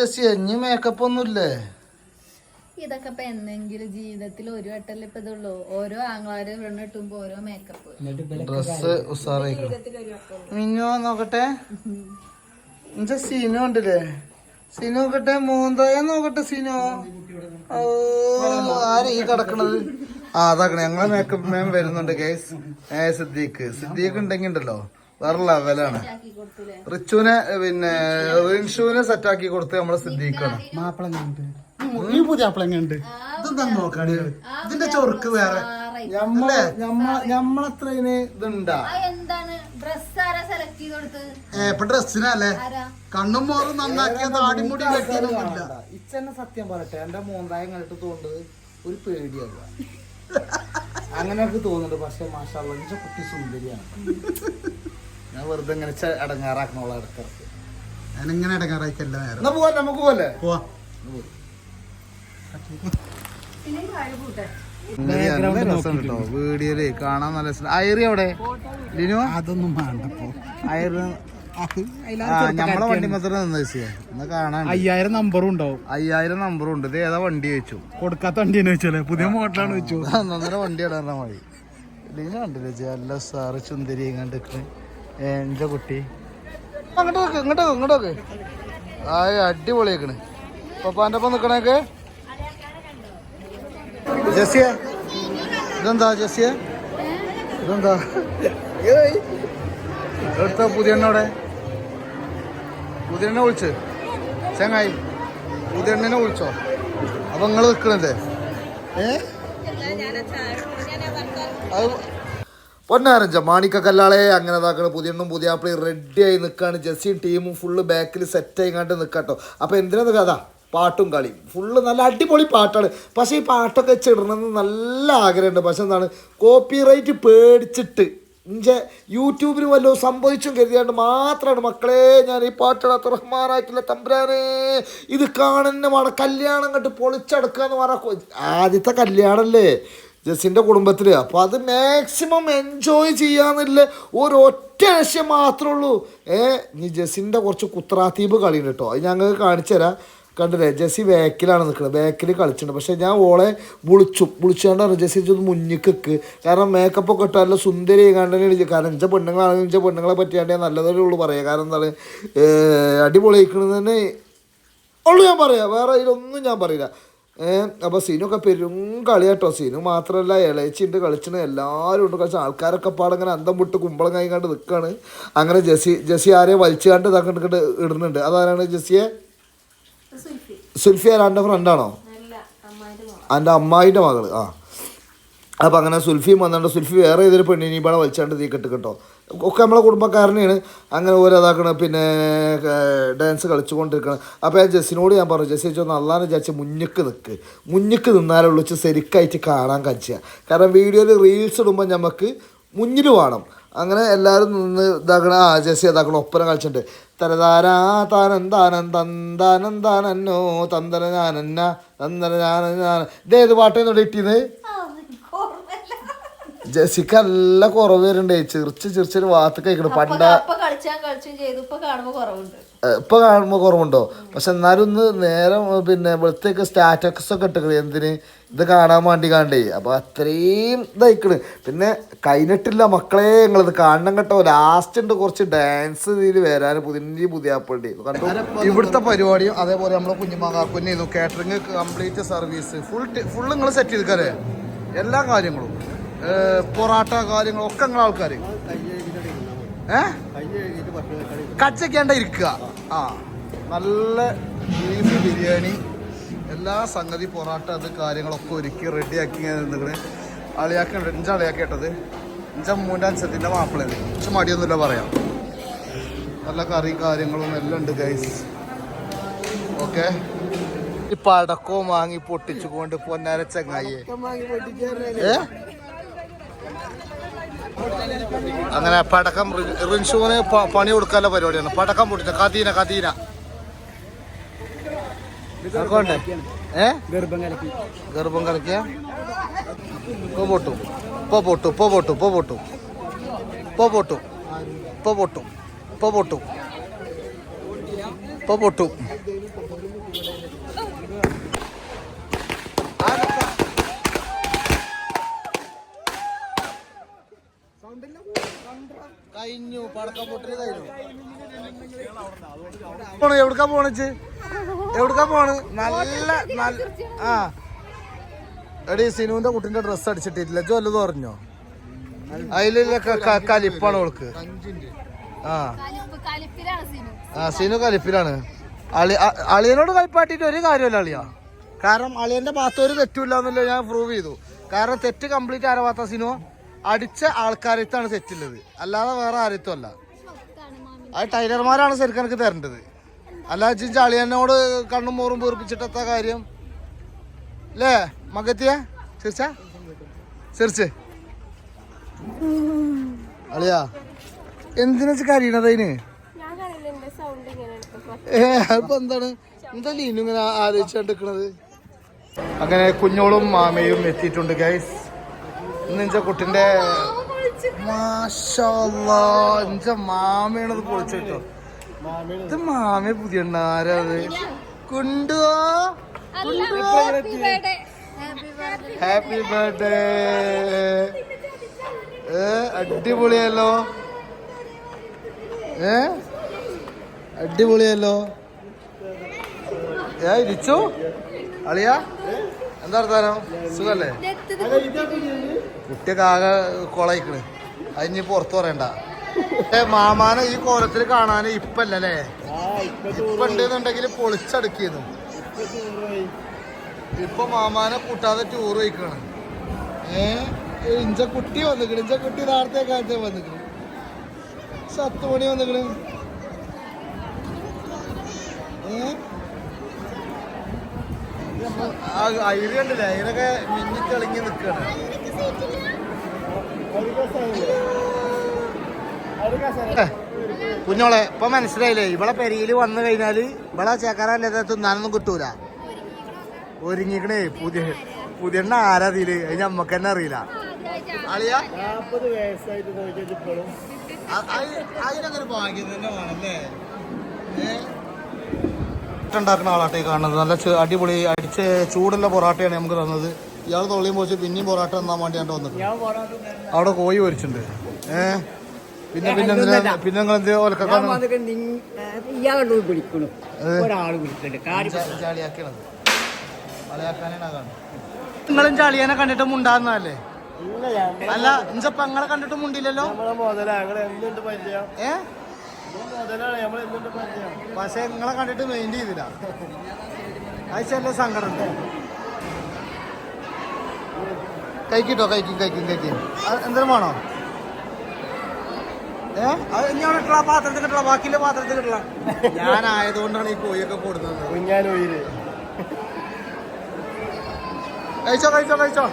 ഇനി മേക്കപ്പ് ഒന്നുമില്ലേ ഇതൊക്കെ ഇപ്പൊ എന്നെങ്കിലും ജീവിതത്തിൽ ഒരു വട്ടല്ലേ ഇപ്പൊ ഇതുള്ളൂ. ഓരോ ആങ്ങളാര് പെണ്ണ് കിട്ടുമ്പോ ഓരോ മേക്കപ്പ് ഡ്രസ് ഉസാറായിക്കണം മിന്നോ നോക്കട്ടെ? എന്നുവെച്ചാ സീനു ഉണ്ടല്ലേ? സീനു നോക്കട്ടെ മൂന്തോയ നോക്കട്ടെ സീനു. ഓ ആരാ ഈ കിടക്കണത്? ആ അതാക്കണേ ഞങ്ങളെ മേക്കപ്പ് മാം വരുന്നുണ്ട് കേസ് ഏ സിദ്ദീഖ്. സിദ്ദീഖ് ഉണ്ടെങ്കിൽ ഉണ്ടല്ലോ. വേറെ ലെവലാണ് റിച്ചുവിനെ പിന്നെ റിൻഷുവിനെ സെറ്റാക്കി കൊടുത്ത് നമ്മളെ സിദ്ധിക്കണം. മാപ്പിളങ്ങണ്ട് ഈ പുതിയ അപ്പളങ്ങണ്ട് ഇതെന്താ നോക്കാണ്? ഇതിന്റെ ചൊറുക്ക് വേറെ. ഞമ്മളെ ഞമ്മളത്ര ഇതിന് ഇതുണ്ടാ? ഇപ്പൊ ഡ്രസ്സിനല്ലേ കണ്ണും മോറും നന്നാക്കിയ താടിമുടി കെട്ടിയതൊന്നുമില്ല ഇച്ചെന്നെ സത്യം പറയട്ടെ എന്റെ മൂന്നായം കണ്ടിട്ട് തോന്നുന്നത് ഒരു പേടിയല്ല അങ്ങനെയൊക്കെ തോന്നുന്നുണ്ട് പക്ഷെ മാഷാ എന്റെ കുട്ടി സുന്ദരിയാണ്. ഞാൻ വെറുതെ ഇങ്ങനെ അടങ്ങാറാക്കണോളാം ഇടക്കിടക്ക്. ഞാനിങ്ങനെ അടങ്ങാറായിക്കല്ല നേരം. എന്നാ പോവാ നമുക്ക് പോലെ പോവാ. വീഡിയോയിൽ കാണാൻ നല്ല അയറി അവിടെ? ലിനു? അതൊന്നും വേണ്ടപ്പോ പോ. അയറ് നമ്മളെ വണ്ടി മാത്രം നിന്ന് കാണാൻ അയ്യായിരം നമ്പറും ഉണ്ടാവും. അയ്യായിരം നമ്പറും ഉണ്ട്. ഇത് ഏതാ വണ്ടി വെച്ചു കൊടുക്കാത്ത വണ്ടിയെന്ന് വെച്ചല്ലേ പുതിയ മോഡലാണ് വെച്ചു നന്നര വണ്ടി ഇടാൻ മതി ലിനു കണ്ടില്ലേ ചേച്ചി നല്ല സാറ് ചുന്തിരി കണ്ടിട്ട്? എന്റെ കുട്ടി? അങ്ങോട്ട് നോക്ക് ഇങ്ങോട്ട് ഇങ്ങോട്ട് നോക്ക്. ആ അടിപൊളിയാക്കണ് പപ്പാന്റെ ഒപ്പം നിക്കണേക്ക്. ജസിയ ഇതെന്താ ജസിയ ഇതെന്താ? എടുത്ത പുതിയണ്ണവിടെ പുതിയണ്ണ വിളിച്ച് ചെങ്ങായി. പുതിയണ്ണനെ വിളിച്ചോ അപ്പൊ നിങ്ങൾ നിക്കണല്ലേ? ഏ? പൊന്നാരഞ്ച മാണിക്ക കല്ലാളെ. അങ്ങനെ പുതിയ എണ്ണം പുതിയ ആപ്പിൾ റെഡി ആയി നിൽക്കുകയാണ് ജെസ്സിയും ടീമും ഫുള്ള് ബാക്കിൽ സെറ്റ് ആയി കണ്ട് നിൽക്കാട്ടോ അപ്പോൾ എന്തിനാണ് കഥ? പാട്ടും കളിയും. ഫുള്ള് നല്ല അടിപൊളി പാട്ടാണ്. പക്ഷേ ഈ പാട്ടൊക്കെ ചിടണമെന്ന് നല്ല ആഗ്രഹമുണ്ട്. പക്ഷെ എന്താണ്? കോപ്പിറൈറ്റ് പേടിച്ചിട്ട് ഇഞ്ചെ യൂട്യൂബിൽ വല്ലതും സംഭവിച്ചും കരുതിയാണ്ട് മാത്രമാണ് മക്കളെ ഞാൻ ഈ പാട്ടിടാത്ത റഹ്മാനായിട്ടില്ല തമ്പുരാനെ. ഇത് കാണുന്ന കല്യാണം കണ്ട് പൊളിച്ചടക്കുക എന്ന് പറഞ്ഞാൽ ആദ്യത്തെ കല്യാണമല്ലേ ജസ്സിന്റെ കുടുംബത്തിൽ അപ്പോൾ അത് മാക്സിമം എൻജോയ് ചെയ്യാന്നുള്ള ഒരൊറ്റ ലക്ഷ്യം മാത്രമേ ഉള്ളൂ. ഏ നീ ജസ്സിന്റെ കുറച്ച് കുത്രാത്തീപ് കളിയുണ്ട് കേട്ടോ അത് ഞങ്ങൾക്ക് കാണിച്ചു തരാം. കണ്ടില്ലേ ജെസ്സി ബാക്കിലാണ് നിൽക്കുന്നത് ബാക്കിൽ കളിച്ചിട്ടുണ്ട്. പക്ഷേ ഞാൻ ഓളെ വിളിച്ചു. വിളിച്ചുകൊണ്ട് പറഞ്ഞു ജെസ്സി ഒന്ന് മുന്നിക്ക് കാരണം മേക്കപ്പ് ഒക്കെ ഇട്ടാൽ സുന്ദരി കണ്ടനെ കാരണം ഇഞ്ച പെണ്ണുങ്ങളാണെങ്കിൽ ഇഞ്ച പെണ്ണുങ്ങളെ പറ്റിയാണ്ടേ നല്ലതേ ഉള്ളൂ പറയുക കാരണം എന്താണ്? അടിപൊളിയിക്കണെന്ന് തന്നെ ഉള്ളു ഞാൻ പറയാം. വേറെ ഇതിലൊന്നും ഞാൻ പറയില്ല. അപ്പോൾ സീനൊക്കെ പെരും കളിയാട്ടോ. സീനു മാത്രമല്ല ഇളയച്ചിണ്ട് കളിച്ചണ. എല്ലാവരും ഉണ്ട് കളിച്ച ആൾക്കാരൊക്കെ പാടങ്ങനെ അന്തം വിട്ട് കുമ്പളം കൈ കണ്ട് നിൽക്കുകയാണ് അങ്ങനെ ജെസ്സി ജെസ്സി ആരെ വലിച്ചു കണ്ട് ഇതാക്കിട്ട് ഇടുന്നുണ്ട്. അതാരാണ് ജെസ്സിയെ? സുൽഫി. സുൽഫിയ എന്റെ ഫ്രണ്ടാണോ എന്റെ അമ്മായിന്റെ മകൾ ആ. അപ്പം അങ്ങനെ സുൽഫിയും വന്നിട്ട് സുൽഫി വേറെ ഏതൊരു പെണ്ണിനെ ഇവിടെ വലിച്ചാണ്ട് തീ കെട്ട് കേട്ടോ ഒക്കെ നമ്മളെ കുടുംബക്കാരനെയാണ്. അങ്ങനെ ഓരോ ഇതാക്കണം പിന്നെ ഡാൻസ് കളിച്ചുകൊണ്ടിരിക്കണം. അപ്പോൾ ഞാൻ ജസ്സിനോട് ഞാൻ പറഞ്ഞു ജസ്സി വെച്ചോ നല്ലാന്ന് വിചാരിച്ച് മുന്നിക്ക് നിൽക്ക് മുന്നിക്ക് നിന്നാലേ ഇച്ചിരി ശരിക്കായിട്ട് കാണാൻ കഴിച്ചുക കാരണം വീഡിയോയിൽ റീൽസ് ഇടുമ്പോൾ നമുക്ക് മുന്നിൽ വേണം. അങ്ങനെ എല്ലാവരും നിന്ന് ഇതാക്കണ ആ ജസ്സി ഇതാക്കണം ഒപ്പന കളിച്ചിട്ടുണ്ട്. തരതാരാ താനൻ താനൻ തന്താനൻ താനന്നോ തന്തര ഞാനന്ന തന്തര ഞാനന്ന ഇതേത് പാട്ടേന്നോട് ഇട്ടിയത് ജെസിക്ക് നല്ല കുറവ് വരുന്നുണ്ട്. ചിറിച്ച് ചിറിച്ചൊരു വാത്ത് കഴിക്കണം. പണ്ട ഇപ്പൊ കാണുമ്പോ കുറവുണ്ട്. ഇപ്പൊ കാണുമ്പോൾ കുറവുണ്ടോ? പക്ഷെ എന്നാലും ഒന്ന് നേരം പിന്നെ ഇവിടുത്തേക്ക് സ്റ്റാറ്റക്സ് ഒക്കെ ഇട്ടു എന്തിന്? ഇത് കാണാൻ വേണ്ടി കാണ്ടേ. അപ്പൊ അത്രയും ഇതായിക്കണ്. പിന്നെ കഴിഞ്ഞിട്ടില്ല മക്കളെ. നിങ്ങളിത് കാണണം കേട്ടോ. ലാസ്റ്റ് ഉണ്ട് കുറച്ച് ഡാൻസ് ഇതിൽ വരാൻ പുതിയ പുതിയ ആപ്പുണ്ട് കണ്ടു? ഇവിടുത്തെ പരിപാടിയും അതേപോലെ നമ്മളെ കുഞ്ഞുമാകാക്കുന്നെ catering complete service full full നിങ്ങൾ സെറ്റ് ചെയ്തേ എല്ലാ കാര്യങ്ങളും. പൊറാട്ട കാര്യങ്ങളൊക്കെ നിങ്ങളെ ആൾക്കാർ ഏഹ് കച്ചക്കേണ്ട ഇരിക്കുക. ആ നല്ല ബീഫ് ബിരിയാണി എല്ലാ സംഗതി പൊറാട്ട അത് കാര്യങ്ങളൊക്കെ ഒരുക്കി റെഡിയാക്കി നിന്നിട്ട് നിന്നിക്കണ്. അളിയാക്ക ഇഞ്ച അളിയാക്കേട്ടത് ഇഞ്ച മൂന്റെ അഞ്ചത്തിന്റെ മാപ്പിളത് പക്ഷെ മടിയൊന്നുമില്ല പറയാം. നല്ല കറി കാര്യങ്ങളും എല്ലാം ഉണ്ട് ഗൈസ് ഓക്കെ? ഈ പടക്കവും വാങ്ങി പൊട്ടിച്ചു കൊണ്ട് പൊന്നാര ചങ്ങായിയെ. ഏ? അങ്ങനെ പടക്കം റിൻഷുവിന് പണി കൊടുക്കാനുള്ള പരിപാടിയാണ്. പടക്കം പൊട്ടിച്ച കതീന കതീന ഗർഭം കലക്കി ഗർഭം കളിക്ക ഇപ്പൊ പൊട്ടു. ഇപ്പൊ പൊട്ടു ഇപ്പൊ പൊട്ടു ഇപ്പൊ പൊട്ടു. ഇപ്പൊ പൊട്ടു. ഇപ്പൊ പൊട്ടു. ഇപ്പൊ പൊട്ടു. ഇപ്പൊ പൊട്ടും. കഴിഞ്ഞു പടക്കം എവിടുക്കാ പോണിച്ച് എവിടുക്കാ പോണ്? നല്ല നല്ല ആ. എടി സിനുവിന്റെ കുട്ടിന്റെ ഡ്രസ് അടിച്ചിട്ടില്ല ജോ വല്ലതും പറഞ്ഞോ അതിലുള്ള കലിപ്പാണ് ഓൾക്ക്. ആ. ആ സിനു കലിപ്പിലാണ്. അളി അളിയനോട് കലിപ്പാട്ടിട്ട് ഒരു കാര്യമല്ല അളിയ. കാരണം അളിയന്റെ ഭാഗത്ത് ഒരു തെറ്റുമില്ല എന്നല്ല ഞാൻ പ്രൂവ് ചെയ്തു. കാരണം തെറ്റ് കംപ്ലീറ്റ് ആരവാത്ത ഭാഗത്ത സിനു? അടിച്ച ആൾക്കാരത്താണ് ഉള്ളത് അല്ലാതെ വേറെ ആരത്തും അല്ല. അത് ടൈലർമാരാണ് ശരിക്കും എനിക്ക് തരേണ്ടത്. അല്ലാതെ ചിഞ്ച അളിയനോട് കണ്ണും മോറും വീർപ്പിച്ചിട്ടെത്ത കാര്യം? അല്ലേ മകത്തിയ ചിരിച്ച ചിരിച്ച് അളിയാ എന്തിനാ കരീണത് അതിന് ഏ അപ്പൊ എന്താണ് എന്താ ലീനു ഇങ്ങനെ ആലോചിച്ചോണ്ടിരിക്കണത് അങ്ങനെ കുഞ്ഞോളും മാമയും എത്തിയിട്ടുണ്ട് ഗൈസ് ഇഞ്ച കുട്ടിന്റെ മാമിയാണത് മാമയാണത് പൊളിച്ചിട്ടോ ഇത് മാമയെ പുതിയ ആരാത് കുണ്ടുവോ? Happy birthday അടിപൊളിയല്ലോ. ഏ അടിപൊളിയല്ലോ. ഏ ഇരിച്ചു? അളിയ എന്താ വർത്താനം? സുഖല്ലേ? കുട്ടിയൊക്കെ ആകെ കൊളയിക്കണ് അതിന് പുറത്ത് പറയണ്ട. ഏ മാമാനെ ഈ കോലത്തിൽ കാണാൻ ഇപ്പല്ലേ ഇപ്പൊ ഉണ്ടെന്നുണ്ടെങ്കിൽ പൊളിച്ചടുക്കിയിരുന്നു ഇപ്പൊ മാമാനെ കൂട്ടാതെ ടൂർ പോയിക്കാണ്. ഏ ഇഞ്ച കുട്ടി വന്നിക്കണ്. ഇഞ്ച കുട്ടി നേരത്തെ കാലത്തെ വന്നിക്കണ്. സത്ത് മണി വന്നിക്കണ്. ഏ? അയിര് കണ്ടില്ലേ? അയിരൊക്കെ മിന്നി തെളിങ്ങി നിക്കാണ്. ഏ, കുഞ്ഞോളെ ഇപ്പൊ മനസ്സിലായില്ലേ? ഇവളെ പെരിയിൽ വന്നു കഴിഞ്ഞാൽ ഇവളെ ചേക്കാരല്ലാതെ തിന്നാനൊന്നും കിട്ടൂല. ഒരുങ്ങിക്കണേ പുതിയ പുതിയ ആരാതിൽ അത് നമ്മക്ക് തന്നെ അറിയില്ല. അളിയ അതിനങ്ങനെ ഭാഗ്യം തന്നെ വേണല്ലേ? ഉണ്ടാക്കുന്ന ആളാട്ടെ കാണുന്നത്. നല്ല അടിപൊളി അടിച്ച് ചൂടുള്ള പൊറാട്ടയാണ് നമുക്ക് തന്നത്. ഇയാൾ തൊള്ളിയും പോച്ച് പിന്നെയും പൊറാട്ട തന്നാൻ വേണ്ടി വന്നത് ഞാൻ പോരാട്ടം അവിടെ കോഴി പൊരിച്ചിട്ടുണ്ട്. ഏ? പിന്നെ പിന്നെ എന്തിനാ പിന്നെ നിങ്ങൾ എന്ത് ഇയാളോട് വിളിക്കണു ഒരാൾ വിളിക്കണ്ട് കാര്യം ചാളിയാക്കണത് നിങ്ങളും ചളിയനെ കണ്ടിട്ട് മുണ്ടാന്നല്ലേ? അല്ല ഇഞ്ചപ്പ പെങ്ങളെ കണ്ടിട്ട് മുണ്ടില്ലല്ലോ? ഏ? പക്ഷെ നിങ്ങളെ കണ്ടിട്ട് മെയിൻ ചെയ്തില്ല. അത് സങ്കടം സങ്കടമുണ്ട് കഴിക്കിട്ടോ കഴിക്കും കഴിക്കും കഴിക്കും. എന്തെങ്കിലും വേണോ? പാത്രത്തിൽ ബാക്കിയുള്ള പാത്രത്തിൽ ആയതുകൊണ്ടാണ് ഈ കോഴിയൊക്കെ കൂടുന്നത്. കുഞ്ഞാനൂര്. കഴിച്ചോ കഴിച്ചോ കഴിച്ചോ.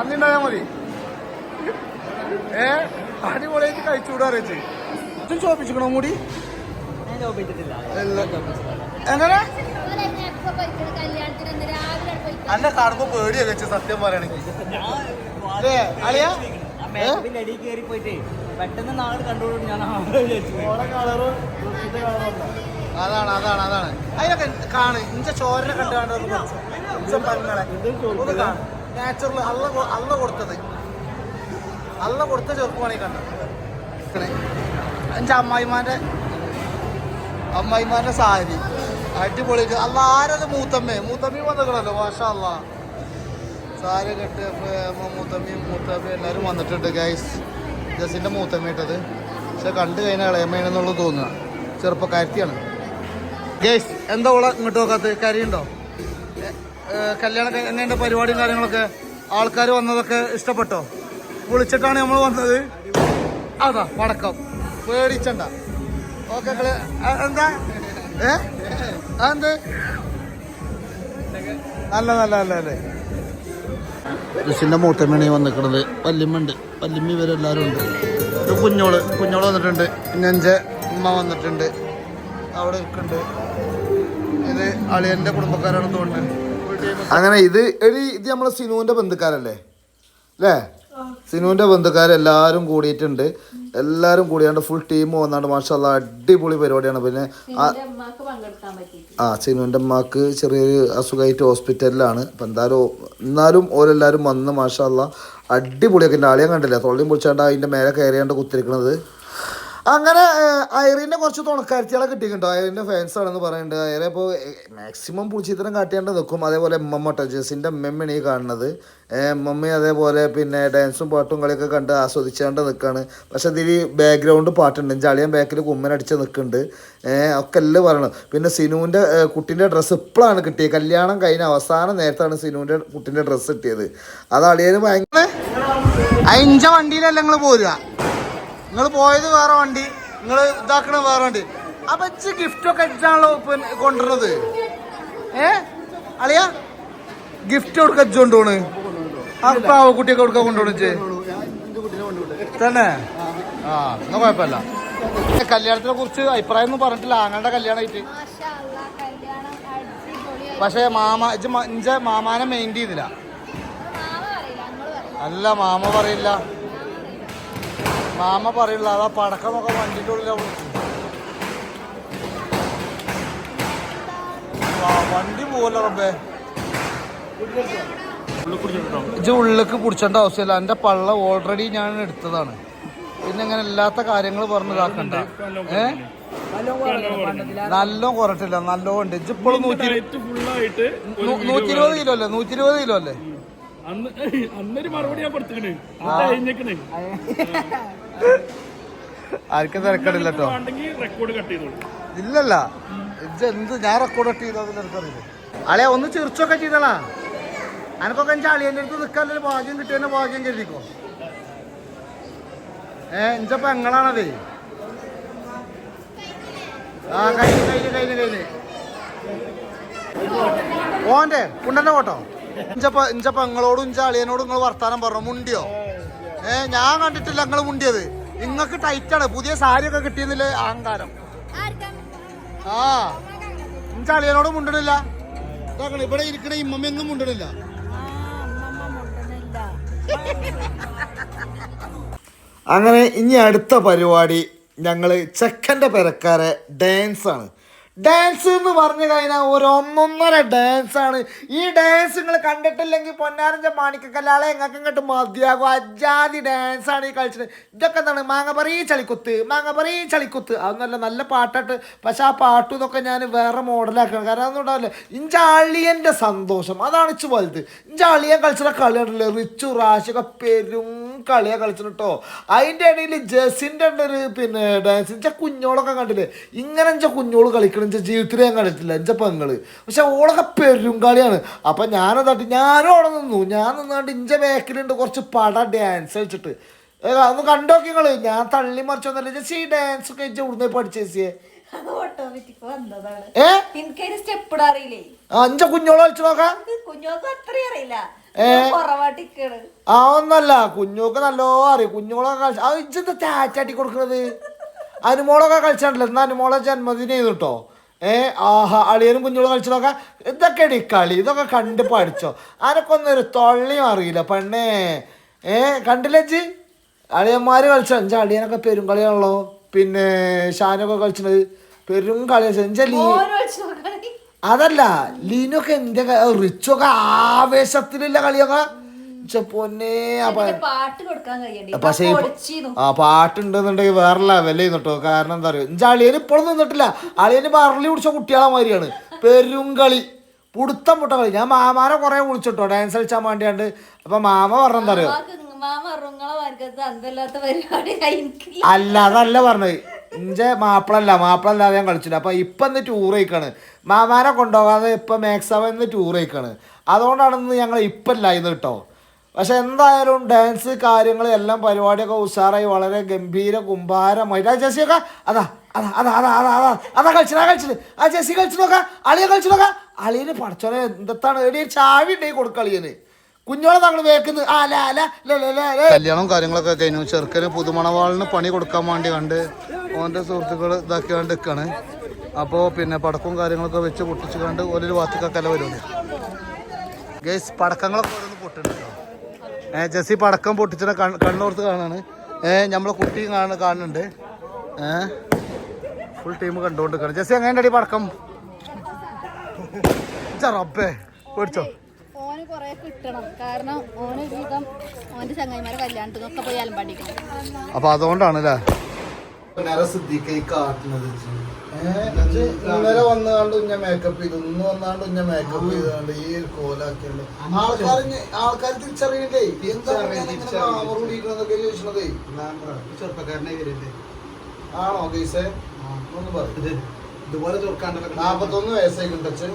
അന്നിണ്ടായാ മതി. ഏ? അടിപൊളിയായിട്ട് കഴിച്ചുകൂടാ അറിയിച്ച് ഇതും ചോപ്പിച്ചിക്കണോ മൂടി ഞാൻ ചോദിച്ചിട്ടില്ല എല്ലാം. എങ്ങനെ കല്യാണത്തിന് ഇന്ന് രാവിലെ പോയി അന്നെ കാണുമ്പോ പേടിയാ വെച്ച് സത്യം പറയണെങ്കിൽ അല്ലേ കയറി പോയിട്ട് പെട്ടെന്ന് നാളെ കണ്ടോളൂ ഞാൻ ആളെ വിചാരിച്ചു. കളറും കളറും അതാണ് അതാണ് അതാണ്. അതിനൊക്കെ കാണ് ഇഞ്ച ചോരനെ കണ്ടു കണ്ടത് നാച്ചുറൽ അള്ള അള്ള കൊടുത്തത്. അള്ള കൊടുത്ത ചെറുപ്പമാണ് ഈ കണ്ടത് എന്റെ അമ്മായിമാന്റെ അമ്മായിമാരുടെ സാരി. അടിപൊളി. അല്ല ആരത് മൂത്തമ്മേ? മൂത്തമ്മി വന്നിട്ടുണ്ടല്ലോ മാഷാ സാരി കെട്ട് മൂത്തമ്മയും മൂത്തമ്മ എല്ലാവരും വന്നിട്ടുണ്ട് ഗൈസ് ജസിന്റെ മൂത്തമ്മ ഇട്ടത്. പക്ഷെ കണ്ടു കഴിഞ്ഞാൽ ഇളയമ്മയാണെന്നുള്ളത് തോന്നുക. ചെറുപ്പക്കാരത്തിയാണ് ഗൈസ് എന്താ ഉള്ള ഇങ്ങോട്ട് നോക്കാത്ത? കരിയുണ്ടോ കല്യാണം എങ്ങനെയുണ്ട് പരിപാടിയും കാര്യങ്ങളൊക്കെ? ആൾക്കാർ വന്നതൊക്കെ ഇഷ്ടപ്പെട്ടോ? വിളിച്ചിട്ടാണ് നമ്മൾ വന്നത്. അതാ വടക്കം. പേടിച്ചണ്ട. ഓക്കെ എന്താ? ഏ? അതെന്ത്? നല്ല നല്ല നല്ല അല്ലേ ഇവരെല്ലാരും മൂത്തമ്മയാണ് ഈ വന്നിക്കണത് വല്യമ്മണ്ട് വല്യമ്മ ഇവരെല്ലാവരും ഉണ്ട്. ഒരു കുഞ്ഞോൾ കുഞ്ഞോൾ വന്നിട്ടുണ്ട്. പിന്നെ എന്റെ ഉമ്മ വന്നിട്ടുണ്ട്. അവിടെ നിൽക്കുന്നുണ്ട് ഇത് അളിയന്റെ കുടുംബക്കാരാണ് തോന്നുന്നത്. അങ്ങനെ ഇത് എടി ഇത് നമ്മളെ സിനുവിന്റെ ബന്ധുക്കാരല്ലേ? അല്ലേ? സിനുവിന്റെ ബന്ധുക്കാരെല്ലാരും കൂടിയിട്ടുണ്ട്. എല്ലാരും കൂടിയാണ്ട് ഫുൾ ടീം വന്നാണ്ട് മാഷാല്ല അടിപൊളി പരിപാടിയാണ്. പിന്നെ ആ സിനുവിന്റെ അമ്മയ്ക്ക് സിനുവിന്റെ ചെറിയൊരു അസുഖമായിട്ട് ഹോസ്പിറ്റലിലാണ്. അപ്പം എന്തായാലും എന്നാലും ഓരെല്ലാവരും വന്ന് മാഷാല്ല അടിപൊളിയൊക്കെ. എന്റെ ആളെയും കണ്ടില്ല? തൊള്ളിയും പൊളിച്ചാണ്ട് അതിന്റെ മേലെ കയറിയാണ്ട് കുത്തിരിക്കണത്. അങ്ങനെ ഐറിന്റെ കുറച്ച് തുണക്കാരത്തികളെ കിട്ടിയിട്ടുണ്ടോ. ഐറിന്റെ ഫാൻസ് ആണെന്ന് പറയുന്നുണ്ട്. ഐറെ ഇപ്പോൾ മാക്സിമം പൂച്ചിത്രം കാട്ടിയാണ്ട് നിൽക്കും അതേപോലെ എമ്മമ്മ ടജസിന്റെ എമ്മമ്മയാണ് ഈ കാണുന്നത്. എമ്മമ്മ അതേപോലെ പിന്നെ ഡാൻസും പാട്ടും കളിയൊക്കെ കണ്ട് ആസ്വദിച്ചാണ്ട് നിൽക്കുകയാണ് പക്ഷെ ഇതിൽ ബാക്ക്ഗ്രൗണ്ട് പാട്ടുണ്ട്. ചളിയൻ ബാക്കിൽ കുമ്മനടിച്ച് നിൽക്കുന്നുണ്ട് ഒക്കെ എല്ലാം പറയണം. പിന്നെ സിനുവിന്റെ കുട്ടീന്റെ ഡ്രസ്സ് ഇപ്പോഴാണ് കിട്ടിയത് കല്യാണം കഴിഞ്ഞ അവസാന നേരത്താണ് സിനുവിന്റെ കുട്ടീന്റെ ഡ്രസ്സ് കിട്ടിയത്. അത് അളിയന് ഭയങ്കര അഞ്ച വണ്ടിയിലല്ല നിങ്ങൾ പോരുക? നിങ്ങൾ പോയത് വേറെ വണ്ടി. നിങ്ങൾ ഇതാക്കണ വേറെ വണ്ടി. അപ്പൊ ഇച്ച് ഗിഫ്റ്റ് ഒക്കെ അടിച്ചാണല്ലോ കൊണ്ടുവരുന്നത്. ഏ? അളിയ ഗിഫ്റ്റ് കൊടുക്ക അജ്ജ് കൊണ്ടുപോണ്. കുട്ടിയൊക്കെ കൊടുക്ക കൊണ്ടുപോണിച്ച് തന്നെ? ആ എന്നാ കുഴപ്പമില്ല. കല്യാണത്തിനെ കുറിച്ച് അഭിപ്രായം ഒന്നും പറഞ്ഞിട്ടില്ല. ആങ്ങളുടെ കല്യാണമായിട്ട്. പക്ഷേ മാമ ഇഞ്ച മാമാനെ മെയിൻ ചെയ്തില്ല. അല്ല മാമ പറയില്ല. മാമ പറയില്ല അതാ പടക്കമൊക്കെ വണ്ടിന്റെ ഉള്ളിലാണ് വണ്ടി പോവല്ലോ റബ്ബേ? ഇത് ഉള്ളിലേക്ക് പിടിച്ചേണ്ട ആവശ്യമില്ല. എന്റെ പള്ള ഓൾറെഡി ഞാൻ എടുത്തതാണ്. പിന്നെ ഇങ്ങനെ ഇല്ലാത്ത കാര്യങ്ങൾ പറഞ്ഞു ഇതാക്കണ്ട. ഏ? നല്ല കുറട്ടില്ല നല്ലോ ഉണ്ട്. ഇപ്പോഴും നൂറ്റി നൂറ്റി ഇരുപത് കിലോ അല്ലേ നൂറ്റി ഇരുപത് കിലോ അല്ലേ അന്നൊരു മറുപടി ഞാൻ ആർക്കും തിരക്കടില്ല കേട്ടോ ഇല്ലല്ല. എന്ത് ഞാൻ റെക്കോർഡ് കട്ട് ചെയ്തോ തിരക്കറിയില്ല അളിയ ഒന്ന് ചെറുച്ചൊക്കെ ചെയ്തളാ. അനക്കൊക്കെ എന്റെ അളിയന്റെ അടുത്ത് നിൽക്കാനൊരു ഭാഗ്യം കിട്ടിയതിന്റെ ഭാഗ്യം കരുതിക്കോ. ഏ ഇഞ്ചപ്പ എങ്ങളാണതേ. ആ കഴിഞ്ഞ് കഴിഞ്ഞ് കഴിഞ്ഞ് കഴിഞ്ഞ്. ഓന്റെ കുണ്ടന്റെ ഓട്ടോ ഇഞ്ചപ്പ ഇഞ്ചപ്പ എങ്ങളോടും ഇഞ്ച അളിയനോടും നിങ്ങൾ വർത്താനം പറഞ്ഞു? മുണ്ടിയോ? ഏ ഞാൻ കണ്ടിട്ടില്ല നിങ്ങൾ മുണ്ടിയത്. നിങ്ങൾക്ക് ടൈറ്റാണ് പുതിയ സാരിയൊക്കെ കിട്ടിയെന്നില്ലേ? അഹങ്കാരം. ആ. ഇഞ്ച അളിയനോട് മുണ്ടണില്ല. ഇവിടെ ഇരിക്കണ ഇമ്മമ്മയൊന്നും മുണ്ടണില്ല. അങ്ങനെ ഇനി അടുത്ത പരിപാടി ഞങ്ങൾ ചെക്കന്റെ പെരക്കാരെ ഡാൻസാണ് ഡാൻസ് എന്ന് പറഞ്ഞു കഴിഞ്ഞാൽ ഒരു ഒന്നൊന്നര ഡാൻസാണ് ഈ ഡാൻസ് നിങ്ങൾ കണ്ടിട്ടില്ലെങ്കിൽ പൊന്നാരഞ്ച മാണിക്കല്ലാളെ എങ്ങൾക്ക് ഇങ്ങോട്ട് മതിയാകും. അജാതി ഡാൻസാണ് ഈ കളിച്ചത്. ഇതൊക്കെ എന്താണ്? മാങ്ങപ്പറി ചളിക്കുത്ത്. മാങ്ങപ്പറി ചളിക്കുത്ത്. അതൊന്നല്ല നല്ല പാട്ടായിട്ട്. പക്ഷേ ആ പാട്ടും ഇതൊക്കെ ഞാൻ വേറെ മോഡലാക്കണം കാരണം അതൊന്നും ഉണ്ടാവില്ല. ഇഞ്ച അളിയന്റെ സന്തോഷം. അതാണ് ഇച്ച് വലുത്. ഇഞ്ച അളിയൻ കളിച്ചിട്ട് റിച്ചു റാശൊക്കെ പെരും കളിയാണ് കളിച്ചത് കേട്ടോ അതിന്റെ ഇടയിൽ ജസിന്റെ ഒരു പിന്നെ ഡാൻസ് ഇഞ്ച കുഞ്ഞോളൊക്കെ കണ്ടില്ലേ? ഇങ്ങനെ ഇഞ്ച കുഞ്ഞോൾ കളിക്കണം ഇഞ്ച ജീവിതത്തിൽ ഞാൻ കണ്ടിട്ടില്ല. എന്റെ പെങ്ങൾ. പക്ഷെ ഓളൊക്കെ പെരും കളിയാണ്. അപ്പം ഞാനതാട്ടി ഞാനും അവിടെ നിന്നു. ഞാൻ നിന്നാണ്ട് ഇഞ്ച ബാക്കിലുണ്ട് കുറച്ച് പട ഡാൻസ് കളിച്ചിട്ട്. അതൊന്ന് ഒന്ന് കണ്ടോക്കി നിങ്ങൾ. ഞാൻ തള്ളി മറിച്ചു വന്നല്ല. ചേച്ചി ഈ ഡാൻസ് ഒക്കെ ഇഞ്ച ഉടനെ പഠിച്ചേച്ചിയെ കുഞ്ഞോൾ കളിച്ചു നോക്കാം? കുഞ്ഞോക്ക് അത്രയും അറിയില്ല. ഏ? കുറവാട്ടിക്കാണ് ആ ഒന്നല്ല. കുഞ്ഞോക്ക് നല്ലോ അറിയും. കുഞ്ഞോളൊക്കെ കളിച്ച ആ ഇജ്ജെന്താ ടാറ്റാട്ടി കൊടുക്കണത്? അനുമോളൊക്കെ കളിച്ചിട്ടില്ല എന്നാ അനുമോളെ ജന്മദിനം ചെയ്തു കേട്ടോ ഏ ആഹാ അളിയനും കുഞ്ഞോളും കളിച്ചതൊക്കെ ഇതൊക്കെ ഇടി കളി ഇതൊക്കെ കണ്ട് പഠിച്ചോ. ആനക്കൊന്നും ഒരു തൊള്ളിയും അറിയില്ല പെണ്ണേ. ഏ കണ്ടില്ലേ ജി അളിയന്മാർ കളിച്ചോ എഞ്ചാ അളിയനൊക്കെ പെരും കളിയാണല്ലോ. പിന്നെ ഷാനൊക്കെ കളിച്ചത് പെരും കളി ലീ അതല്ല ലീനൊക്കെ എന്റെ റിച്ചൊക്കെ ആവേശത്തിലുള്ള കളിയൊക്കെ പാട്ട് പക്ഷേ ആ പാട്ടുണ്ടെന്നുണ്ടെങ്കിൽ വേറെ ലെവലേ കേട്ടോ കാരണം എന്താ പറയുക എന്റെ അളിയൻ ഇപ്പോഴും നിന്നിട്ടില്ല. അളിയന് പറളി പിടിച്ച കുട്ടികളെ മാതിരിയാണ്. പെരും കളി. പുടുത്തം മുട്ട കളി. ഞാൻ മാമാനെ കുറെ വിളിച്ചിട്ടോ. ഡാൻസ് കളിച്ചാൻ വേണ്ടിയാണ്ട്. അപ്പൊ മാമ പറഞ്ഞെന്താ പറയുക അല്ല അതല്ല പറഞ്ഞത്. ഇഞ്ചെ മാപ്പിളല്ല. മാപ്പിളല്ലാതെ ഞാൻ കളിച്ചില്ല. അപ്പൊ ഇപ്പൊ ഇന്ന് ടൂർ ആയിക്കാണ്. മാമാനെ കൊണ്ടുപോകാതെ ഇപ്പൊ മാക്സവ ഇന്ന് ടൂർ ആയിക്കാണ്. അതുകൊണ്ടാണ് ഇന്ന് ഞങ്ങൾ ഇപ്പം ഇല്ലായിരുന്നു കേട്ടോ പക്ഷെ എന്തായാലും ഡാൻസ് കാര്യങ്ങൾ എല്ലാം പരിപാടിയൊക്കെ ഉഷാറായി വളരെ ഗംഭീര കുംഭാരമായിട്ട് ആ ജെസ്സിയൊക്കെ അതാ അതാ അതാ അതാ അതാ അതാ അതാ കളിച്ചത് ആ കളിച്ചത് ആ ജെസ്സി കളിച്ചു നോക്കാം അളിയെ കളിച്ചു നോക്കാം. അളിയന് പഠിച്ചോനെ എന്താണ് എടി ചാവി ഉണ്ടെങ്കിൽ കൊടുക്ക അളിയന്. കുഞ്ഞോളെ താങ്കൾ വേക്കുന്നത് ആ ലാ ലാ കല്യാണം കാര്യങ്ങളൊക്കെ കഴിഞ്ഞു. ചെറുക്കന് പുതുമണവാളിന് പണി കൊടുക്കാൻ വേണ്ടി കണ്ട് ഓന്റെ സുഹൃത്തുക്കൾ ഇതാക്കി കണ്ട് നിൽക്കാണ് അപ്പോൾ പിന്നെ പടക്കവും കാര്യങ്ങളൊക്കെ വെച്ച് പൊട്ടിച്ച് കണ്ട് ഓരോ ഭാഗത്തൊക്കെ വരുന്നു ഗേസ് പടക്കങ്ങളൊക്കെ ഓരോന്ന് ഏ ജെസ്സി പടക്കം പൊട്ടിച്ചിട്ട് കണ്ണ് കണ്ണോർത്ത് കാണാണ്. ഏഹ് നമ്മളെ കുട്ടിയും കാണ കാണുന്നുണ്ട്. ഏഹ് ഫുൾ ടീം കണ്ടുകൊണ്ട് കാണും ജെസ്സി എങ്ങനെ അടി പടക്കം റബ്ബേ പേടിച്ചോ? ഓന് കൊറേ കിട്ടണം. കാരണം ഓന് ജീവിതം ഓന്റെ ചങ്ങായിമാരെ കല്യാണത്തിനൊക്കെ പോയി അലമ്പാടിക്കണം അപ്പൊ ഇന്നലെ വന്നാണ്ട് ഉഞ്ഞ മേക്കപ്പ് ചെയ്തു. ഇന്ന് വന്നാണ്ട് ഉഞ്ഞ മേക്കപ്പ് ചെയ്താണ്ട് ഈ ഒരു കോലാക്കിയുണ്ട്. ആൾക്കാർ ആൾക്കാർ തിരിച്ചറിയണ്ടേ? എന്താ ചോദിച്ചതേ ചെറുപ്പക്കാരനെ ആണോ ഗീസേ? ഒന്ന് പറ ഇതുപോലെ ചെറുക്കാണ്ടല്ലോ നാപ്പത്തൊന്ന് വയസ്സായി ടച്ച്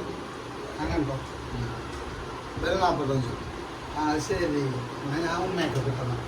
അങ്ങനെ നാപ്പത്തഞ്ച്. ആ ശരി. ഞാൻ മേക്കപ്പ് കിട്ടണം